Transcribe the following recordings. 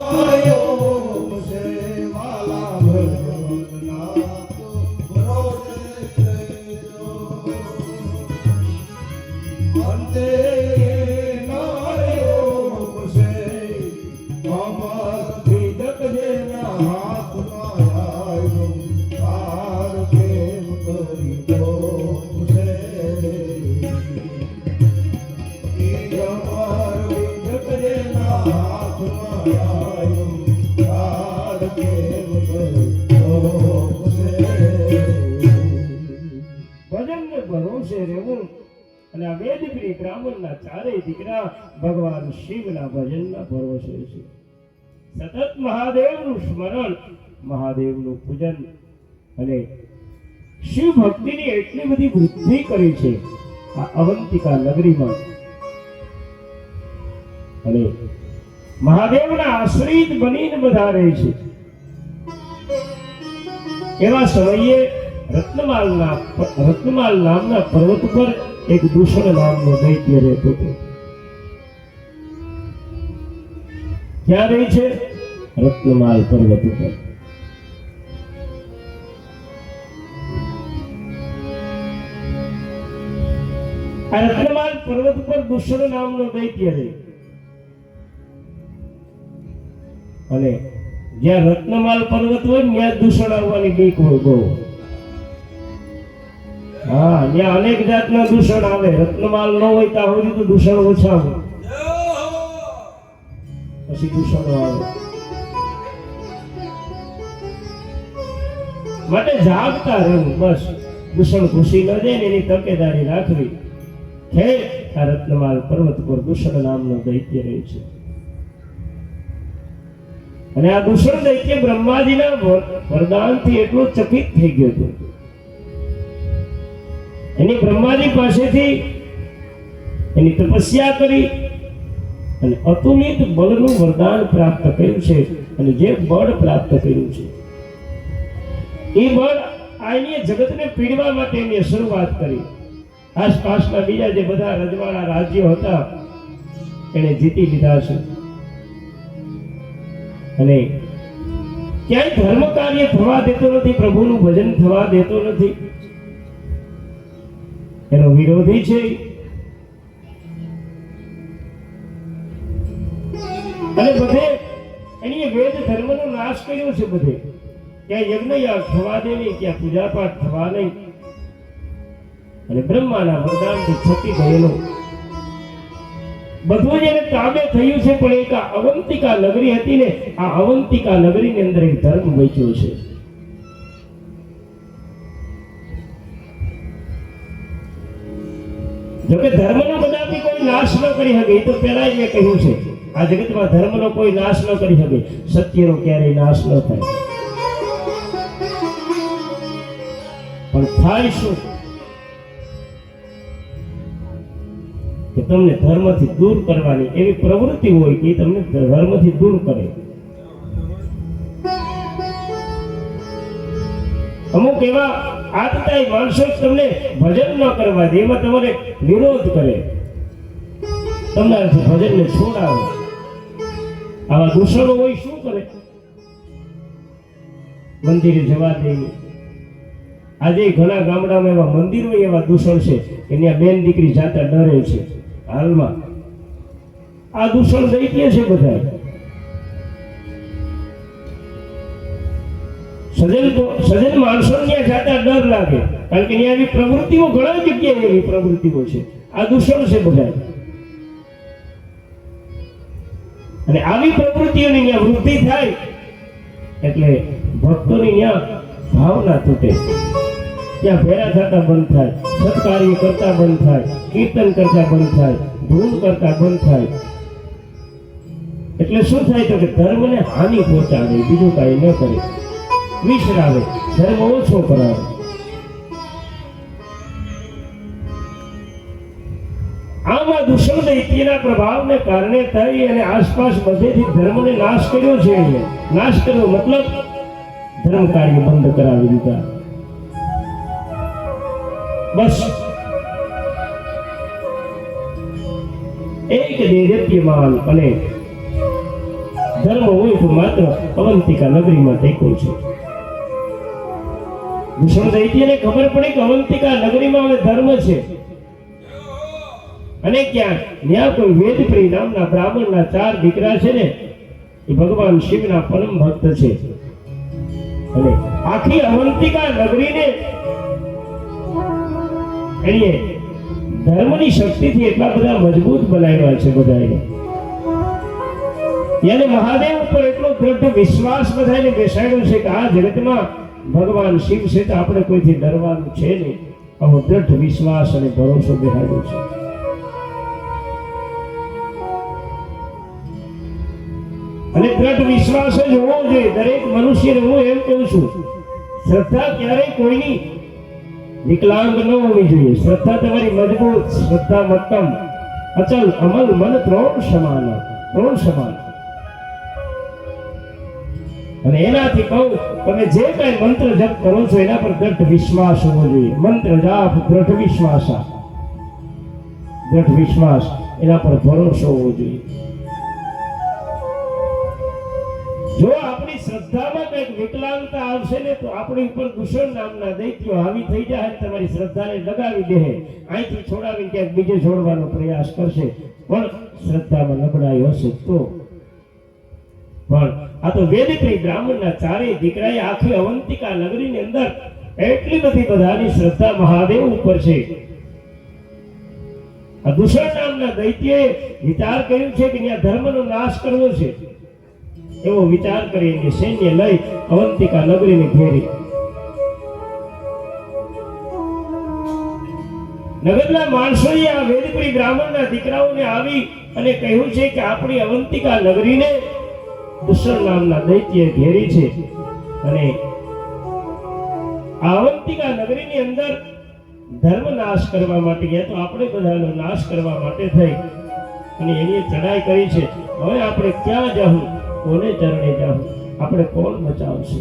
ભજનને દીકરી ચારેય દીકરા ભગવાન શિવના ભજનના ભરોસે છે સતત મહાદેવનું સ્મરણ, મહાદેવનું પૂજન અને શિવ ભક્તિની એટલી બધી વૃદ્ધિ કરી છે આ અવંતિકા નગરીમાં. અને મહાદેવના આશ્રિત બનીને બધા રહે છે. એવા સમયે રત્નમાલના રત્નમાલ નામના પર્વત પર એક દૂષણ નામનો દૈત્ય રહેતો હતો ક્યાં રહે છે? રત્નમાલ પર્વત ઉપર. આ રત્નમાલ પર્વત ઉપર દૂષણ નામનો દૈત્ય રહે અને જ્યાં રત્નમાલ પર્વત હોય ત્યાં દૂષણ આવવાની બીક હોય બહુ. હા, ત્યાં અનેક જાતના દૂષણ આવે. રત્નમાલ ન હોય ત્યાં સુધી તો દૂષણ ઓછા હોય. પછી દૂષણો આવે. માટે જાગતા રહેવું બસ. દૂષણ ઘૂસી ન જાય ને એની તકેદારી રાખવી. હે, આ રત્નમાલ પર્વત પર દૂષણ નામનો દૈત્ય રહે છે. અને આ દૂષણ દૈત્ય બ્રહ્માજીના વર- વરદાનથી એટલો ચકિત થઈ ગયો હતો. એની બ્રહ્માજી પાસેથી એની તપસ્યા કરી અને અતુલિત બળનું વરદાન પ્રાપ્ત કર્યું છે અને જે બળ પ્રાપ્ત કર્યું છે. એ બળ આની જગતને પીડવા માટે એની શરૂઆત કરી. આસપાસના બીજા જે બધા રજવાડા રાજ્યો હતા એને જીતી લીધા છે. અને ક્યાંય ધર્મ કાર્ય થવા દેતો નથી, પ્રભુનું ભજન થવા દેતો નથી. એનો વિરોધી છે. અને બધે એની વેદ ધર્મનો નાશ કર્યો છે બધે. ક્યાં યજ્ઞ થવા દે નહીં ક્યાં પૂજા પાઠ થવા નહીં. અને બ્રહ્માના વરદાનથી છતી ગયેલો. બધું જ એને તાબે થયું છે, પણ એક આ અવંતિકા નગરી હતી ને, આ અવંતિકા નગરીની અંદર એક ધર્મ બચ્યો છે. જોકે ધર્મનો કદાપી કોઈ નાશ ન કરી શકે, એ તો પહેલા જ મેં કહ્યું છે. આ જગતમાં ધર્મનો કોઈ નાશ ન કરી શકે, સત્યનો ક્યારેય નાશ ન થાય. પણ થાય શું? કે તમને ધર્મથી દૂર કરવાની એવી પ્રવૃત્તિ હોય કે તમને ધર્મથી દૂર કરે. અમુક એવા આતતાય માણસો તમને ભજન ન કરવા દે, એમાં તમારે વિરોધ કરે. તમારાથી ભજનને છોડાવે. આવા દૂષણો હોય શું કરે? મંદિરે જવા દે. આજે ઘણા ગામડામાં એવા મંદિરો એવા દૂષણ છે એની બેન દીકરી જાતા ડરે છે. હાલમાં આ દૂષણ દૈત્ય છે બધા સજન સજન માણસો ત્યાં જાતા ડર લાગે. કારણ કે ત્યાં એવી પ્રવૃત્તિઓ ઘણા જગ્યાએ એવી પ્રવૃત્તિઓ છે. આ દૂષણ છે બધા અને આવી પ્રવૃત્તિઓની ત્યાં વૃદ્ધિ થાય, એટલે ભક્તોની ત્યાં ભાવના તૂટે. ત્યાં ભેરા થતા બંધ થાય, સત્કાર્ય કરતા બંધ થાય, કીર્તન કરતા બંધ થાય, ધૂન કરતા બંધ થાય. એટલે શું થાય તો કે ધર્મને હાનિ પહોંચાડે, બીજું કાંઈ ન કરે. વિસરાવે ધર્મ ઓછો કરાવે. આમાં દુષ્ણ ઇતિના પ્રભાવને કારણે તરી અને આસપાસ બધેથી ધર્મને નાશ કર્યો છે. નાશ કર્યો મતલબ ધર્મ કાર્ય બંધ કરાવી દીધા. બસ. એક દેદીપ્યમાન અને ધર્મ હોય તો માત્ર અવંતિકા નગરીમાં ટેકો છે. ભૂષણ દૈત્યને ખબર પડી કે અવંતિકા નગરીમાં હવે ધર્મ છે. અને ક્યાં? ત્યાં કોઈ વેદપ્રિય નામના બ્રાહ્મણના ચાર દીકરા છે ને, એ ભગવાન શિવના પરમ ભક્ત છે. અને આખી અવંતિકા નગરીને એણીએ ધર્મની શક્તિથી એટલા બધા મજબૂત બનાવ્યા છે બધાએ યાને મહાદેવ ઉપર એટલો દ્રઢ વિશ્વાસ બધાને બેસાડ્યો છે કે આ જગતમાં ભગવાન શિવ છે તો આપણે કોઈથી ડરવાનું છે નહીં. આવો દ્રઢ વિશ્વાસ અને ભરોસો બેહાડ્યો છે. અને દ્રઢ વિશ્વાસ જ હોવો જોઈએ. દરેક મનુષ્યને હું એમ કહું છું, શ્રદ્ધા ક્યારેય કોઈની વિકલાંગ ન હોવી જોઈએ. શ્રદ્ધા તમારી મજબૂત, શ્રદ્ધા મક્કમ, અચલ, અમલ, મન ત્રણ સમાન ત્રણ સમાન. અને એનાથી કહું, તમે જે કઈ મંત્ર જપ કરો છો, એના પર દ્રઢ વિશ્વાસ હોવો જોઈએ. મંત્ર જાપ, દ્રઢ વિશ્વાસ દ્રઢ વિશ્વાસ, એના પર ભરોસો હોવો જોઈએ. જો આપણી શ્રદ્ધામાં કંઈક વિકલાંગતા આવશે ને, તો આપણી ઉપર દુષણ નામના દૈત્યો હાવી થઈ જાય તમારી શ્રદ્ધાને લગાવી દે. અહીંથી છોડાવીને ક્યાંક બીજે છોડવાનો પ્રયાસ કરશે. પણ શ્રદ્ધામાં નબળાઈ હશે તો. પણ આ તો વેદપ્રિય બ્રાહ્મણના ચારેય દીકરાએ આખી અવંતિકા નગરીની અંદર એટલી બધી બધાની શ્રદ્ધા મહાદેવ ઉપર છે. આ દુષણ નામના દૈત્યએ વિચાર કર્યો છે કે ત્યાં ધર્મનો નાશ કરવો છે. એવો વિચાર કરીને સૈન્ય લઈ અવંતિકા નગરીને ઘેરી નગરના માણસોએ આ વેદપુરી બ્રાહ્મણના દીકરાઓને આવી અને કહ્યું છે કે આપણી અવંતિકા નગરીને દુષ્ણ નામના દૈત્ય ઘેરી છે અને આ અવંતિકા નગરીની અંદર ધર્મ નાશ કરવા માટે ગયા. તો આપણે બધાનો નાશ કરવા માટે થઈ અને એની ચડાઈ કરી છે. હવે આપણે ક્યાં જાવું કોને ચરણે જાવું આપણે કોણ બચાવશે?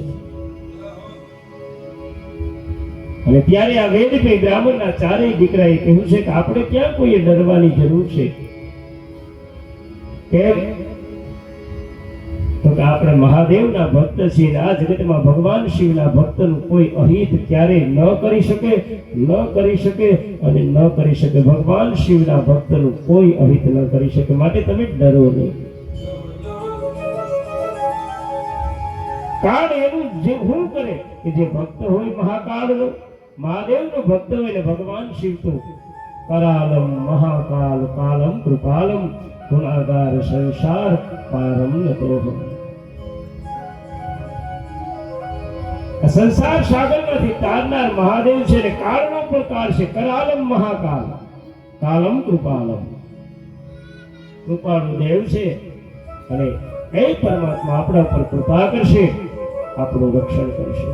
અને ત્યારે આ વેદભાઈ બ્રાહ્મણના ચારેય દીકરાએ કહ્યું છે કે આપણે ક્યાં કોઈએ ડરવાની જરૂર છે? કેમ? કે આપણે મહાદેવના ભક્ત છીએ આ જગતમાં ભગવાન શિવના ભક્તનું કોઈ અહિત ક્યારે ન કરી શકે, ન કરી શકે અને ન કરી શકે. ભગવાન શિવના ભક્તનું કોઈ અહિત ન કરી શકે. માટે તમે ડરો નહીં. કાળ એનું જે હું કરે કે જે ભક્ત હોય મહાકાળનો, મહાદેવનો ભક્ત હોય ને ભગવાન શિવ તો કરાલમ મહાકાલ કાલમ કૃપાલમ, ગુણાગાર, સંસાર, પારમ નતોહમ સંસાર સાગરમાંથી તારનાર મહાદેવ છે ને કાળનો પ્રકાર છે. કરાલમ મહાકાલ. કાલમ કૃપાલમ. કૃપાળુ દેવ છે અને એ પરમાત્મા આપણા ઉપર કૃપા કરશે, આપણું રક્ષણ કરશે.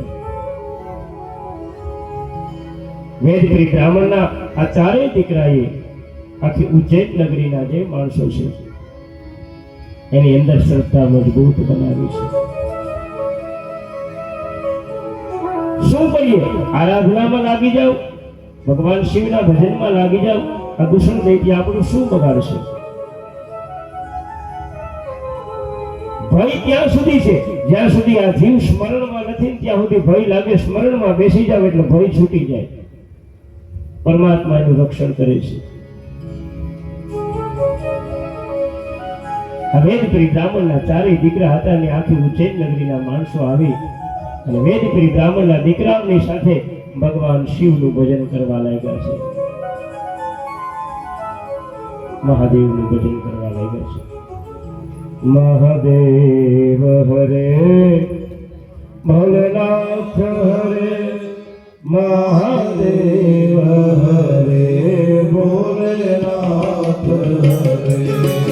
વેદપ્રી બ્રાહ્મણના આ ચારેય દીકરાએ આખી ઉજ્જૈન નગરીના જે માણસો છે, એની અંદર શ્રદ્ધા મજબૂત બનાવી છે. શું કરીએ આરાધનામાં લાગી જાઓ, ભગવાન શિવના ભજનમાં લાગી જાઓ, આ દૂષણ દૈત્ય આપણું શું બગાડશે ભય ત્યાં સુધી છે? જ્યાં સુધી આ જીવ સ્મરણમાં નથી ત્યાં સુધી ભય લાગે, સ્મરણમાં બેસી જાવ એટલે ભય છૂટી જાય. પરમાત્મા એનું રક્ષણ કરે છે. આ વેદપ્રી બ્રાહ્મણના ચારેય દીકરા હતા ને આખી ઉજ્જૈન નગરીના માણસો આવી અને વેદપ્રી બ્રાહ્મણના દીકરાઓની સાથે ભગવાન શિવનું ભજન કરવા લાગ્યા છે. મહાદેવનું ભજન કરવા લાગ્યા છે. મહાદેવ હરે, ભોલેનાથ હરે, મહાદેવ હરે, ભોલેનાથ હરે.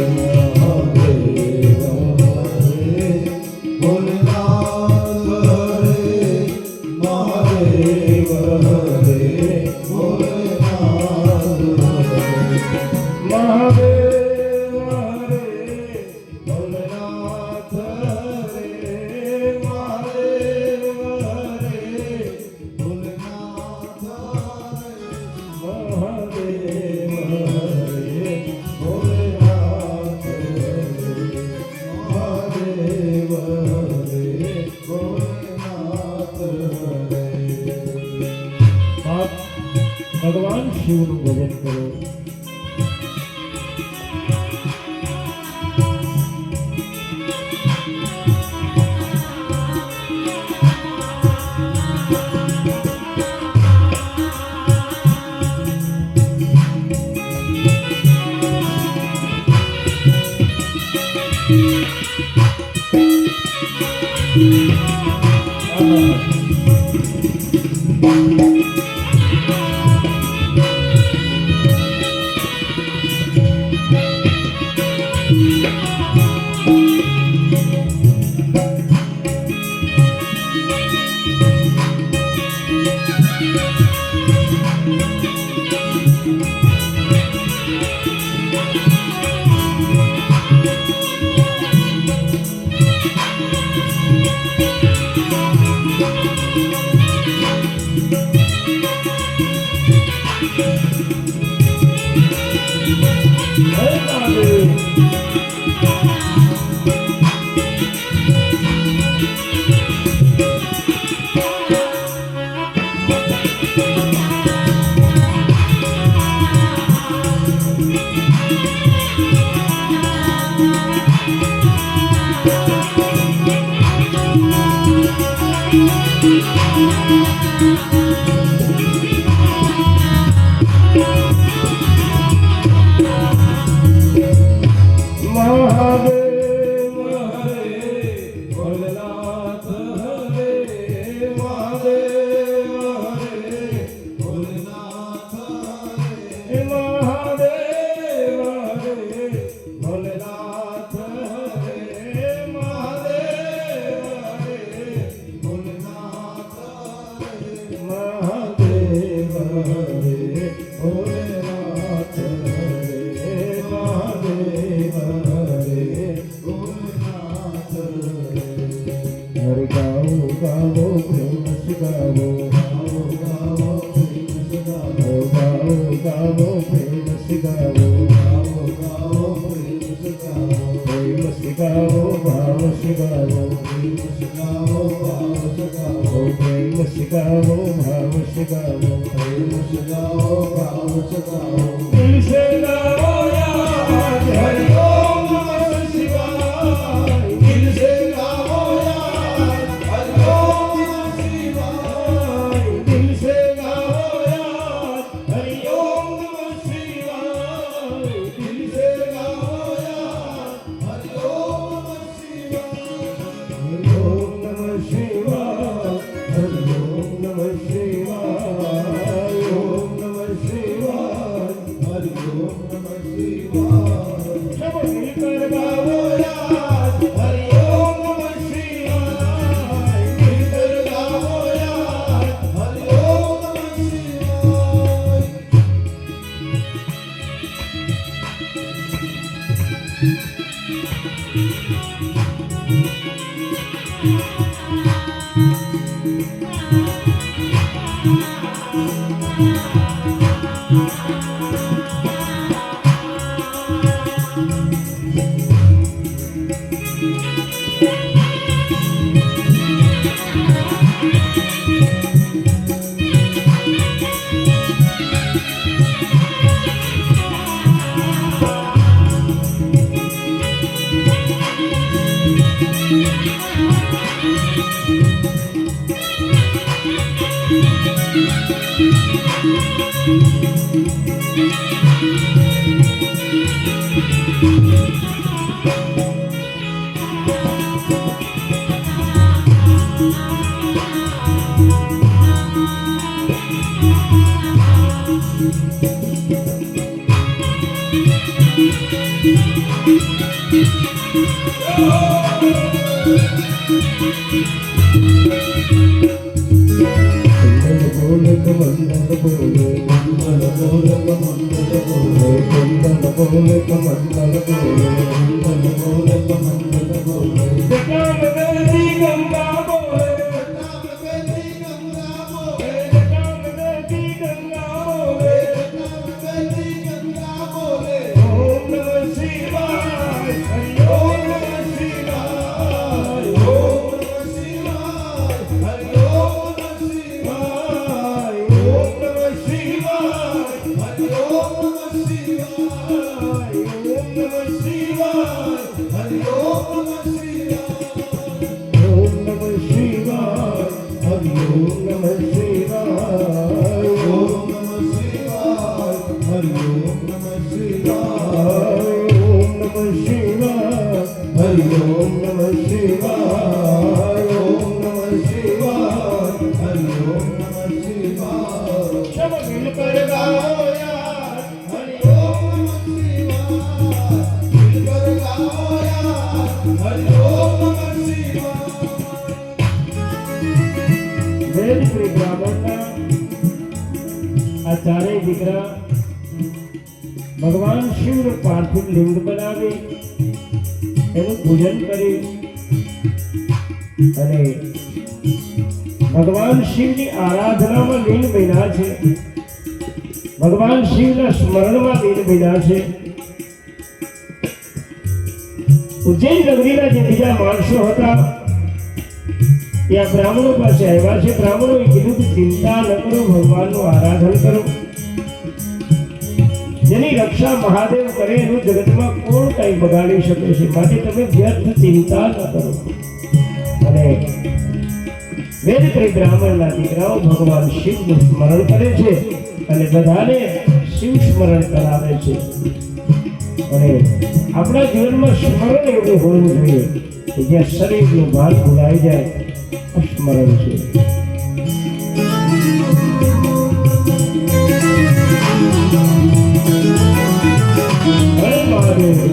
human living. Father. Om Shivaya Om Shivaya Om Shivaya Om Shivaya Om Shivaya Oh! Kamandala ભગવાન શિવ પાર્થિવ લિંગ બનાવી એનું પૂજન કરી અને ભગવાન શિવની આરાધનામાં લીન બન્યા છે. ભગવાન શિવના સ્મરણમાં લીન બન્યા છે. ઉજ્જૈન નગરીના જે બીજા માણસો હતા ત્યાં બ્રાહ્મણો પાસે આવ્યા છે. બ્રાહ્મણોએ કીધું કે ચિંતા ન કરો, ભગવાનનું આરાધન કરો. જેની રક્ષા મહાદેવ કરે, એનું જગતમાં કોણ કઈ બગાડી શકે છે? માટે તમે વ્યર્થ ચિંતા ન કરો. અને વેદ કઈ બ્રાહ્મણના દીકરાઓ ભગવાન શિવનું સ્મરણ કરે છે અને બધાને શિવ સ્મરણ કરાવે છે. અને આપણા જીવનમાં સ્મરણ એવું હોવું જોઈએ કે જ્યાં શરીરનું ભાન ભૂલાઈ જાય સ્મરણ છે. Thank Mahadev.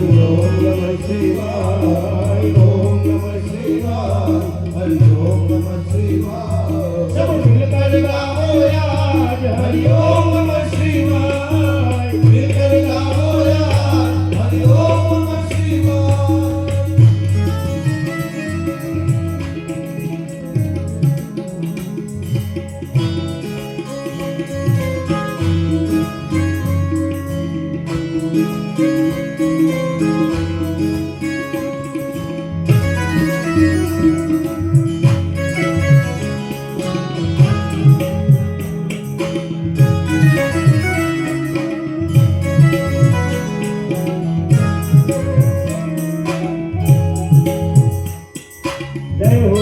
Lord, my Savior. જય હો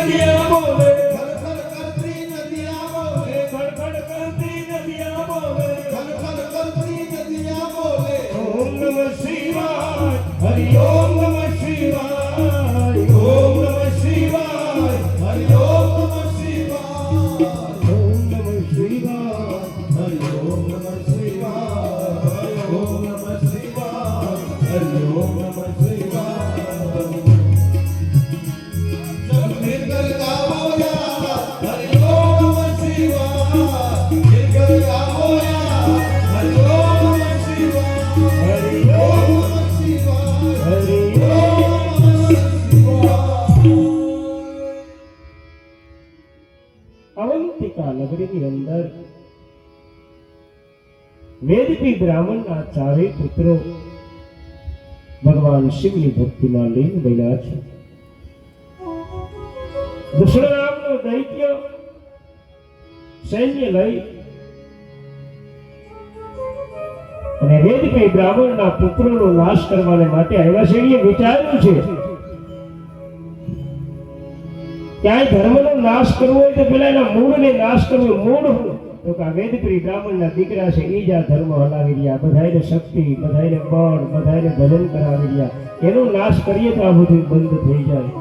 વેદપી બ્રાહ્મણના ચારે પુત્રો ભગવાન શિવની ભક્તિમાં લીન બન્યા છે દુષ્ણરામનો દૈત્ય સૈન્ય લઈ અને વેદપી બ્રાહ્મણના પુત્રોનો નાશ કરવાને માટે આવ્યા છે એ વિચાર્યું છે ક્યાંય ધર્મનો નાશ કરવો હોય તો પેલા એના મૂળને નાશ કરવો મૂળ? તો કે વેદ વેદપ્રી બ્રાહ્મણના દીકરા છે એ જ આ ધર્મ હલાવી રહ્યા. બધાને શક્તિ બધાને બળ બધાને ભજન કરાવી રહ્યા. એનો નાશ કરીએ તો આ બધું બંધ થઈ જાય.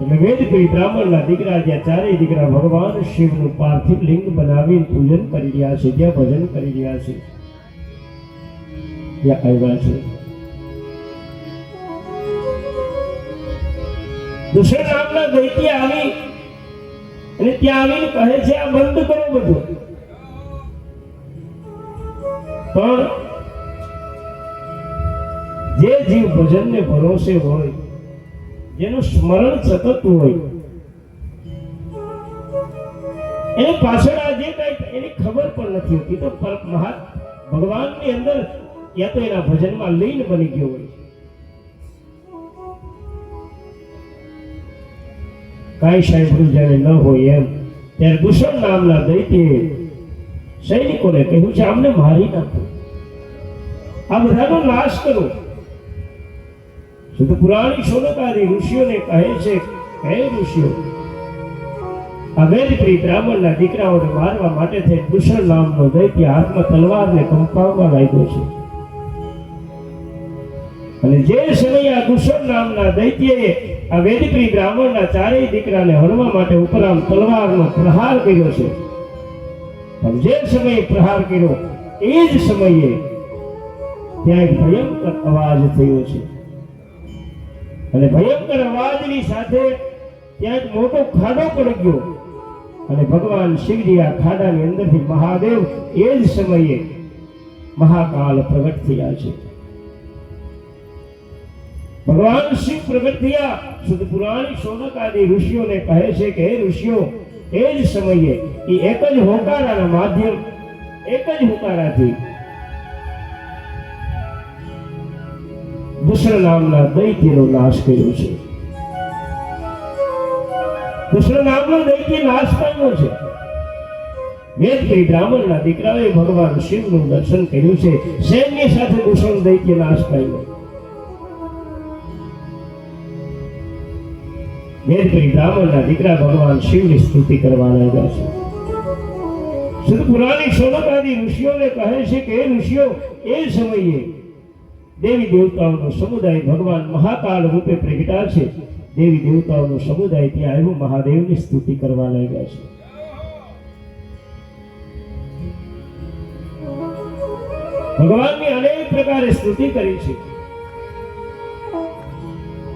એટલે વેદપ્રી બ્રાહ્મણના દીકરા જ્યાં ચારેય દીકરા ભગવાન શિવનું પાર્થિવ લિંગ બનાવીને પૂજન કરી રહ્યા છે, જ્યાં ભજન કરી રહ્યા છે, ત્યાં આવ્યા છે. દુષ્ય નામના દૈત્ય આવી અને ત્યાં આવીને કહે છે, આ બંધ કરો બધું. પણ જે જીવ ભજનને ભરોસે હોય, જેનું સ્મરણ સતત હોય, એની પાછળ આ જે કઈ એની ખબર પણ નથી હોતી. તો પર- મહા ભગવાનની અંદર યા તો એના ભજનમાં લીન બની ગયો હોય કાંઈ સાંભળ્યું જાણે ન હોય એમ, ત્યારે દુષણ નામના દૈત્યે સૈનિકોને કહ્યું છે, આમને મારી નાખો. આ બધાનો નાશ કરો. પુરાણી શોધકારી ઋષિઓને કહે છે, હે ઋષિઓ અમેરિકી બ્રાહ્મણના દીકરાઓને મારવા માટે થઈ દુષણ નામનો દૈત્ય હાથમાં તલવારને કંપાવવા લાગ્યો છે. અને જે સમયે આ દુષણ નામના દૈત્યએ આ વેદપ્રી બ્રાહ્મણના ચારેય દીકરાને હણવા માટે ઉપરામ તલવારનો પ્રહાર કર્યો છે. પણ જે સમયે પ્રહાર કર્યો, એ જ સમયે ત્યાં એક ભયંકર અવાજ થયો છે. અને ભયંકર અવાજની સાથે ત્યાં એક મોટો ખાડો પડી ગયો. અને ભગવાન શિવજી આ ખાડાની અંદરથી મહાદેવ એ જ સમયે મહાકાલ પ્રગટ થયા છે. ભગવાન શિવ પ્રગટ થયા પુરાણી શોધક આદિ ઋષિઓને કહે છે કે, હે ઋષિઓ, એ જ સમયે એ એક જ હોકારાના માધ્યમ, એક જ હોકારાથી દુષ્ણ નામના દૈત્યનો નાશ કર્યો છે. દુષ્ણ નામનો દૈત્ય નાશ પામ્યો છે. વેદપ્રી બ્રાહ્મણના દીકરાએ ભગવાન શિવનું દર્શન કર્યું છે. સૈન્ય સાથે દુષ્ણ દૈત્ય નાશ પામ્યો. વેદપ્રી બ્રાહ્મણના દીકરા ભગવાન શિવની સ્તુતિ કરવા લાગ્યા છે. પુરાણી સોનકાદી ઋષિઓને કહે છે કે એ ઋષિઓ, એ સમયે દેવી દેવતાઓનો સમુદાય ભગવાન મહાકાળ રૂપે પ્રગટા છે. દેવી દેવતાઓનો સમુદાય ત્યાં આવ્યો, મહાદેવની સ્તુતિ કરવા લાગ્યા છે. ભગવાનની અનેક પ્રકારે સ્તુતિ કરી છે.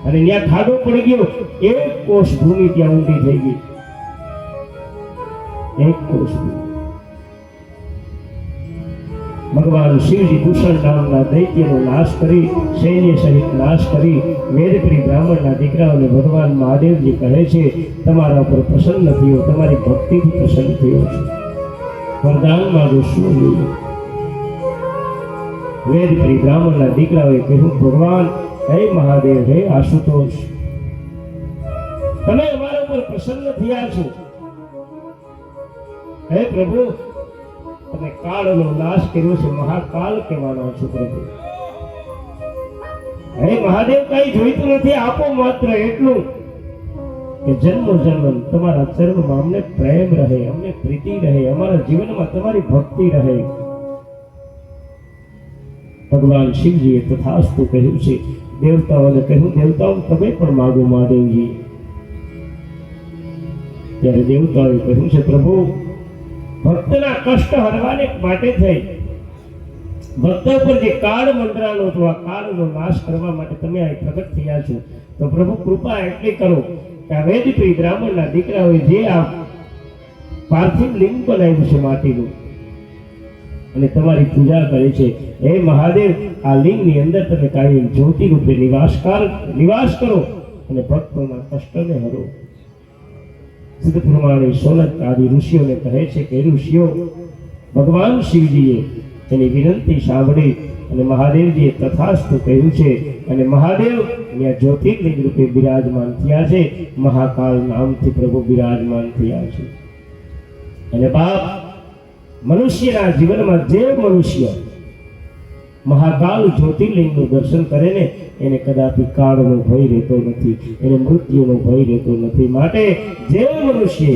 અને ત્યાં ખાડો પડી ગયો. એક કોષ ભૂમિ ત્યાં ઊંડી થઈ ગઈ. એક કોષ ભગવાન શિવજી દૂષણ નામના દૈત્યનો નાશ કરી, સૈન્ય સહિત નાશ કરી વેદપ્રી બ્રાહ્મણના દીકરાઓને ભગવાન મહાદેવજી કહે છે, તમારા ઉપર પ્રસન્ન થયો, તમારી ભક્તિથી પ્રસન્ન થયો છે. વરદાન માંગો શું વેદપ્રી બ્રાહ્મણના દીકરાઓએ કહ્યું, ભગવાન હે મહાદેવ, હે આશુતોષ. તમે અમારા ઉપર પ્રસન્ન થયા છો. હે પ્રભુ, તમે કાળનો નાશ કર્યો છે, મહાકાલ કહેવાનો છો પ્રભુ. હે મહાદેવ, કઈ જોઈતું નથી, આપો માત્ર એટલું કે જન્મ જન્મ, તમારા ચરણમાં અમને પ્રેમ રહે, અમને પ્રીતિ રહે, અમારા જીવનમાં તમારી ભક્તિ રહે. ભગવાન શિવજીએ તથાસ્તુ કહ્યું છે દેવતાઓને કહ્યું દેવતાઓ તમે પણ માગો, મહાદેવજી. ત્યારે દેવતાઓએ કહ્યું છે, પ્રભુ, ભક્તના કષ્ટ હરવાને માટે થઈ. ભક્ત ઉપર જે કાળ મંડરાનો અથવા કાળનો નાશ કરવા માટે તમે અહીં પ્રગટ થયા છો. તો પ્રભુ, કૃપા એટલી કરો કે આ વેદપ્રી બ્રાહ્મણના દીકરાઓએ જે આ પાર્થિવ લિંગ બનાવ્યું છે માટીનું અને તમારી પૂજા કરે છે. હે મહાદેવ, આ લિંગની અંદર તમે કાયમ જ્યોતિ રૂપે નિવાસકાર, નિવાસ કરો અને ભક્તોના કષ્ટને હરો. સિદ્ધ પ્રમાણે સોનક આદિ ઋષિઓને કહે છે કે ઋષિઓ, ભગવાન શિવજીએ એની વિનંતી સાંભળી અને મહાદેવજીએ તથાસ્તુ કહ્યું છે અને મહાદેવ ત્યાં જ્યોતિર્લિંગ રૂપે બિરાજમાન થયા છે. મહાકાલ નામથી પ્રભુ બિરાજમાન થયા છે. અને બાપ મનુષ્યના જીવનમાં જે મનુષ્ય મહાકાલ જ્યોતિર્લિંગનું દર્શન કરે ને, એને કદાપી કાળનો ભય રહેતો નથી, એને મૃત્યુનો ભય રહેતો નથી. માટે જે મનુષ્ય